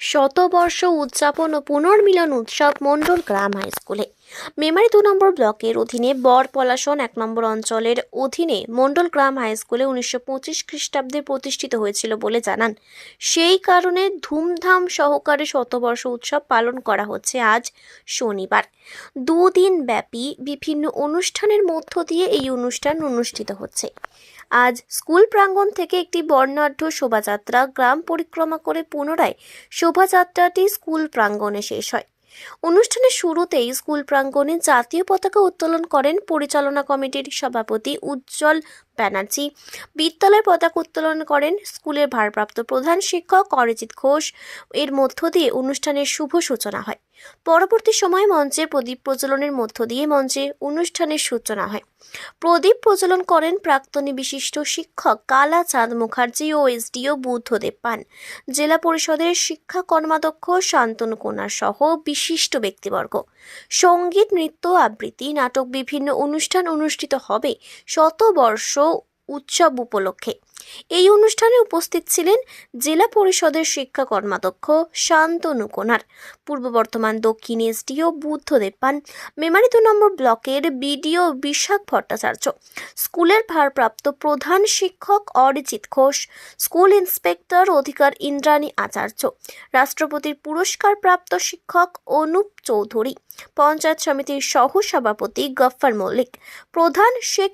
শতবর্ষ উদযাপন ও পুনর্মিলন উৎসব মণ্ডল গ্রাম হাই স্কুলে। মেমারি দু নম্বর ব্লকের অধীনে বর পলাশন এক নম্বর অঞ্চলের অধীনে মণ্ডল গ্রাম হাই স্কুলে উনিশশো পঁচিশ খ্রিস্টাব্দে প্রতিষ্ঠিত হয়েছিল বলে জানান। সেই কারণে ধুমধাম সহকারে শতবর্ষ উৎসব পালন করা হচ্ছে আজ শনিবার। দুদিন ব্যাপী বিভিন্ন অনুষ্ঠানের মধ্য দিয়ে এই অনুষ্ঠান অনুষ্ঠিত হচ্ছে। আজ স্কুল প্রাঙ্গণ থেকে একটি বর্ণাঢ্য শোভাযাত্রা গ্রাম পরিক্রমা করে পুনরায় শোভাযাত্রাটি স্কুল প্রাঙ্গণে শেষ হয়। অনুষ্ঠানের শুরুতেই স্কুল প্রাঙ্গণে জাতীয় পতাকা উত্তোলন করেন পরিচালনা কমিটির সভাপতি উজ্জ্বল ব্যানার্জি। বিদ্যালয়ের পতাকা উত্তোলন করেন স্কুলের ভারপ্রাপ্ত প্রধান শিক্ষক অরিজিৎ ঘোষ। এর মধ্য দিয়ে অনুষ্ঠানের শুভ সূচনা হয়। পরবর্তী সময়ে মঞ্চে প্রদীপ প্রজ্বলনের মধ্য দিয়ে মঞ্চে অনুষ্ঠানের সূচনা হয়। প্রদীপ প্রজ্বলন করেন প্রাক্তনী বিশিষ্ট শিক্ষক কালা চাঁদ মুখার্জি ও এসডিও বুদ্ধদেব পান। জেলা পরিষদের শিক্ষা কর্মাধ্যক্ষ শান্তনু কোনার সহ বিশিষ্ট ব্যক্তিবর্গ। সংগীত, নৃত্য, আবৃত্তি, নাটক, বিভিন্ন অনুষ্ঠান অনুষ্ঠিত হবে শতবর্ষ উৎসব উপলক্ষে। এই অনুষ্ঠানে উপস্থিত ছিলেন জেলা পরিষদের শিক্ষা কর্মাধ্যক্ষ শান্তনু কোনার, পূর্ব বর্ধমান দক্ষিণ এসডিও বুদ্ধদেব পান মেমারি দু নম্বর ব্লকের বিডিও বিশাখ ভট্টাচার্য, স্কুলের ভারপ্রাপ্ত প্রধান শিক্ষক অরিজিৎ ঘোষ, স্কুল ইন্সপেক্টর অধিকার ইন্দ্রাণী আচার্য, রাষ্ট্রপতির পুরস্কার প্রাপ্ত শিক্ষক অনুপ চৌধুরী, পঞ্চায়েত সমিতির সহ সভাপতি গফফার মল্লিক, প্রধান শেখ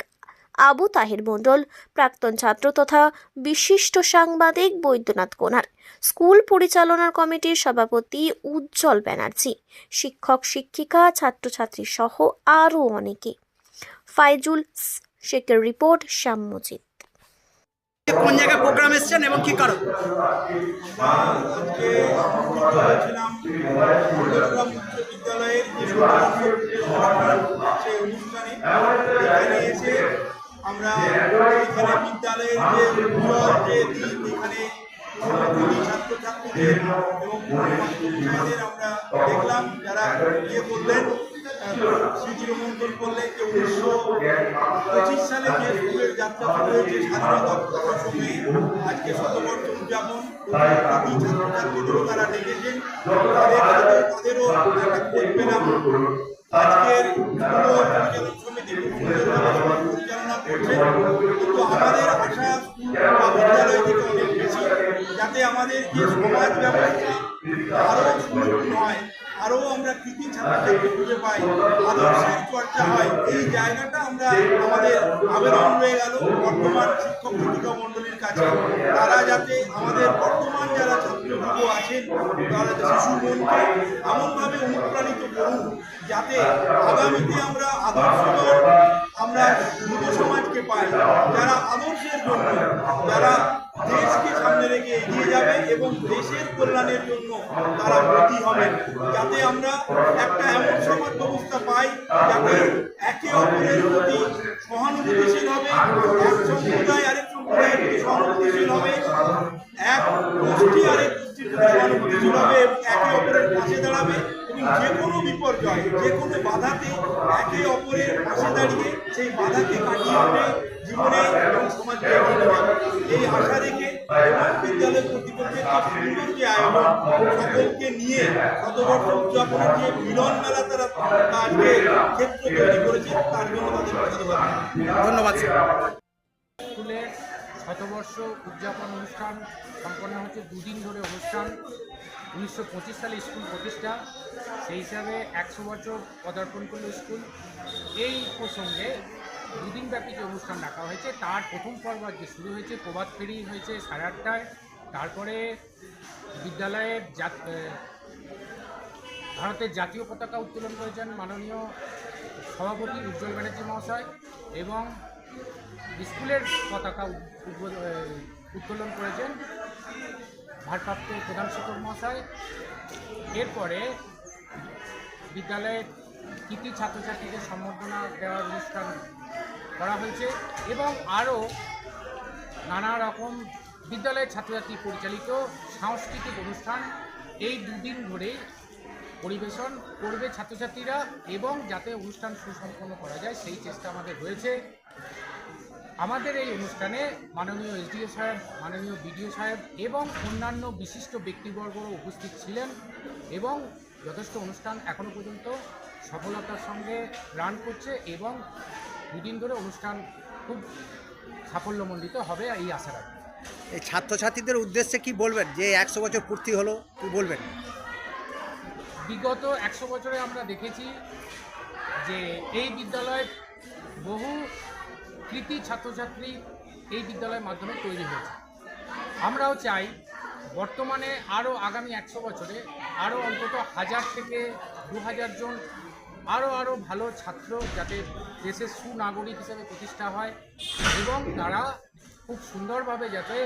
আবু তাহির মণ্ডল প্রাক্তন ছাত্র তথা বিশিষ্ট সাংবাদিক বৈদ্যনাথ কোনার স্কুল পরিচালনার কমিটির সভাপতি উজ্জ্বল ব্যানার্জি শিক্ষক শিক্ষিকা ছাত্রছাত্রী সহ আরও অনেকে। ফাইজুল শেখের রিপোর্ট শ্যামমজিদ কোন জায়গায় প্রোগ্রাম এসছেন এবং কি কারণ? বিদ্যালয়ের যে অনুষ্ঠানে এখানে এসে আমরা এখানে বিদ্যালয়ের যে উজ্জ্বল যে দিক এখানে ছাত্রছাত্রীদের এবং আমরা দেখলাম যারা ইয়ে করলেন স্মৃতিরোমন্থন করলেন যে উনিশশো পঁচিশ সালে যে স্কুলের যাত্রা শুরু হয়েছে স্বাধীনতা প্রসঙ্গে আজকে শতবর্ষ উদযাপন প্রতি ছাত্রছাত্রীদেরও তারা ডেকেছেন তাদের তাদের তাদেরও একটা খোঁজ পেলাম আজকের পরিচালনা কিন্তু আমাদের আশা বিদ্যালয় থেকে অনেক বেশি, যাতে আমাদের যে সমাজ ব্যবস্থা আরও হয় আরও আমরা কৃতি ছাত্রছাত্রী খুঁজে পাই, আদর্শের চর্চা হয় এই জায়গাটা আমরা আমাদের আবেদন রয়ে গেল। বর্তমান শিক্ষক শিক্ষিকা মণ্ডলীর কাছে। তারা যাতে আমাদের বর্তমান যারা ছাত্র আছেন, তারা শিশু মনকে এমনভাবে অনুপ্রাণিত করুন যাতে আগামীতে আমরা আদর্শকর আমরা যুব সমাজকে পাই। যারা আদর্শের জন্য যারা দেশকে রেখে এগিয়ে যাবে এবং দেশের কল্যাণের জন্য তারা ব্রতী হবেন। যাতে আমরা একটা এমন সমাজ ব্যবস্থা পাই যাতে একে অপরের প্রতি সহানুভূতিশীল হবে, এক সম্প্রদায় আরেক সম্প্রদায়ের প্রতি সহানুভূতিশীল হবে, এক গোষ্ঠী আরেক গোষ্ঠীর প্রতি সহানুভূতিশীল হবে এবং একে অপরের পাশে দাঁড়াবে যে কোনো বিপর্যয়, যে কোনো বাধাতে একে অপরের পাশে দাঁড়িয়ে সেই বাধাকে কাটিয়ে উঠে জীবনে এবং সমাজকে এই আশা রেখে বিদ্যালয় কর্তৃপক্ষের যে সুন্দর যে আয়োজন সকলকে নিয়ে শতবর্ষ উদযাপনের যে মিলন মেলা তারা আজকে ক্ষেত্র তৈরি করেছে তার জন্য তাদের ধন্যবাদ। ধন্যবাদ স্কুলের শতবর্ষ উদযাপন অনুষ্ঠান সম্পন্ন হচ্ছে দুদিন ধরে অনুষ্ঠান। উনিশশো পঁচিশ সালে স্কুল প্রতিষ্ঠা সেই হিসাবে একশো বছর পদার্পণ করল স্কুল। এই প্রসঙ্গে দুদিন ব্যাপী যে অনুষ্ঠান রাখা হয়েছে, তার প্রথম পর্ব আজকে শুরু হয়েছে, প্রভাত ফেরি হয়েছে সাড়ে আটটায়। তারপরে বিদ্যালয়ের ভারতের জাতীয় পতাকা উত্তোলন করেছেন মাননীয় সভাপতি উজ্জ্বল ব্যানার্জি মহাশয় এবং স্কুলের পতাকা উত্তোলন করেছেন ভারপ্রাপ্ত প্রধান শিক্ষক মহাশয়। এরপরে বিদ্যালয়ের কৃতি ছাত্রছাত্রীদের সম্বর্ধনা দেওয়ার অনুষ্ঠান করা হয়েছে এবং আরও নানা রকম বিদ্যালয়ের ছাত্রছাত্রী পরিচালিত সাংস্কৃতিক অনুষ্ঠান এই দুদিন ধরে পরিবেশন করবে ছাত্রছাত্রীরা এবং যাতে অনুষ্ঠান সুসম্পন্ন করা যায় সেই চেষ্টা আমাদের রয়েছে। আমাদের এই অনুষ্ঠানে মাননীয় এসডিও সাহেব, মাননীয় বিডিও সাহেব এবং অন্যান্য বিশিষ্ট ব্যক্তিবর্গও উপস্থিত ছিলেন এবং যথেষ্ট অনুষ্ঠান এখনও পর্যন্ত সফলতার সঙ্গে রান করছে এবং দুদিন ধরে অনুষ্ঠান খুব সাফল্যমণ্ডিত হবে এই আশা রাখি। এই ছাত্রছাত্রীদের উদ্দেশ্যে কি বলবেন? যে একশো বছর পূর্তি হলো কি বলবেন? বিগত একশো বছরে আমরা দেখেছি যে এই বিদ্যালয়ের বহু কৃতি ছাত্রছাত্রী এই বিদ্যালয়ের মাধ্যমে তৈরি হয়েছে। আমরাও চাই বর্তমানে আরও আগামী একশো বছরে আরও অন্তত হাজার থেকে দু হাজার জন আরও আরও ভালো ছাত্র যাতে দেশের সুনাগরিক হিসেবে প্রতিষ্ঠা হয় এবং তারা খুব সুন্দরভাবে যাতে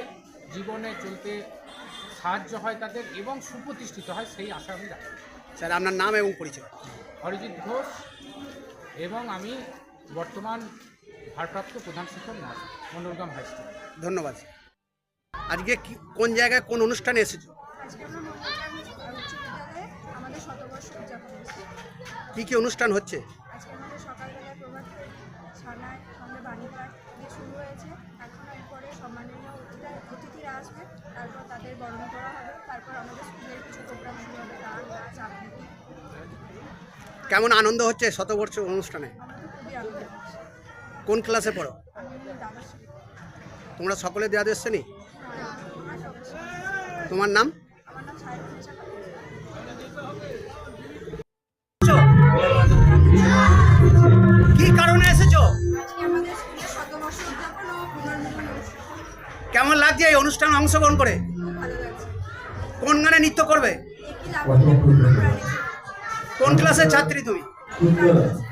জীবনে চলতে সাহায্য হয় তাদের এবং সুপ্রতিষ্ঠিত হয় সেই আশা আমি রাখি। স্যার আপনার নাম এবং পরিচয়। অরিজিৎ ঘোষ এবং আমি বর্তমান ভারপ্রাপ্ত প্রধান শিক্ষক মহাশয় মন্ডলগ্রাম হাই স্কুল। ধন্যবাদ আজকে কি কোন জায়গায় কোন অনুষ্ঠানে এসেছ? আমাদের শতবর্ষ কি কি অনুষ্ঠান হচ্ছে? কেমন আনন্দ হচ্ছে শতবর্ষ অনুষ্ঠানে? কোন ক্লাসে পড়ো? তোমরা সকলে দেওয়া এসছে নি আমার সদস্য তোমার নাম? কেমন লাগছে এই অনুষ্ঠানে অংশগ্রহণ করে? কোন গানে নৃত্য করবে? কোন ক্লাসের ছাত্রী তুমি? গাইছি।